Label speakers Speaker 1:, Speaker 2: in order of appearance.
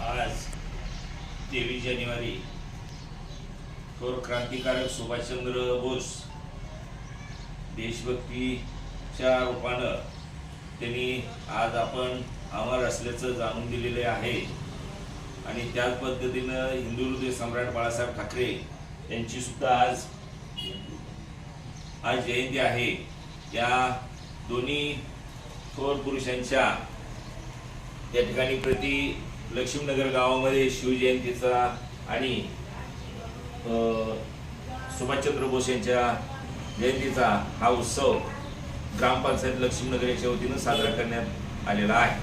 Speaker 1: आज तेवीस जानेवारी थोर क्रांतिकारक सुभाषचंद्र बोस देशभक्तीच्या रूपानं त्यांनी आज आपण अमर असल्याचं जाणून दिलेले आहे. आणि त्याच पद्धतीनं हिंदू हृदय सम्राट बाळासाहेब ठाकरे यांची सुद्धा आज आज जयंती आहे. या दोन्ही थोर पुरुषांच्या त्या ठिकाणी प्रति लक्ष्मीनगर गावामध्ये शिवजयंतीचा आणि सुभाषचंद्र बोस यांच्या जयंतीचा हा उत्सव ग्रामपंचायत लक्ष्मीनगर याच्या वतीनं साजरा करण्यात आलेला आहे.